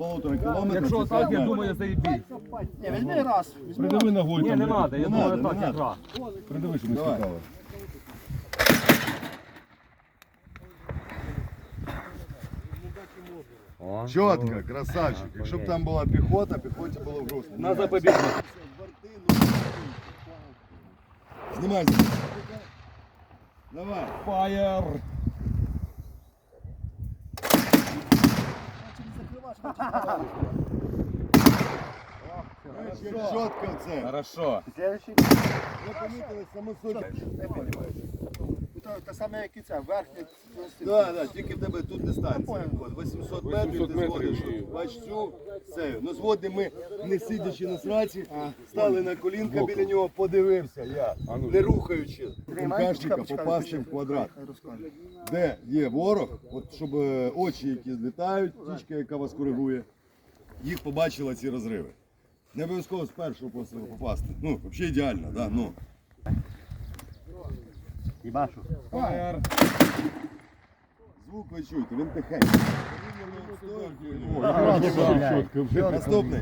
полутора кілометра. Якщо так, я думаю, заїбіть. Ні, візьми раз. Візьми Придави ногою. Ні, не треба, я думаю, так, не як надо. раз. Придави, щоб не Давай. скакало. Чітко, красавчик. Якщо б там була піхота, піхоті було б грустно. На запобіг. Знімай. Давай. Фаєр! Чітко це. Хорошо. Следующий. Ви помітили саму Те саме, як і це, верхнє. Так, так, тільки в тебе тут дистанція. От 800 метрів 800 ти метрів зводиш. і- Бач цю, це. Ну зводимо ми, не сидячи на сраці, стали на колінка біля нього, подивився я, А ну. не рухаючи Тримай, МКшника попасти в квадрат. Де є ворог, от щоб е, очі, які злітають, птічка, яка вас коригує, їх побачила ці розриви. Не обов'язково з першого пострілу попасти. Ну, взагалі ідеально, да, ну. Їбашу. Фаєр! Звук ви чуєте, він тихенький. Наступний.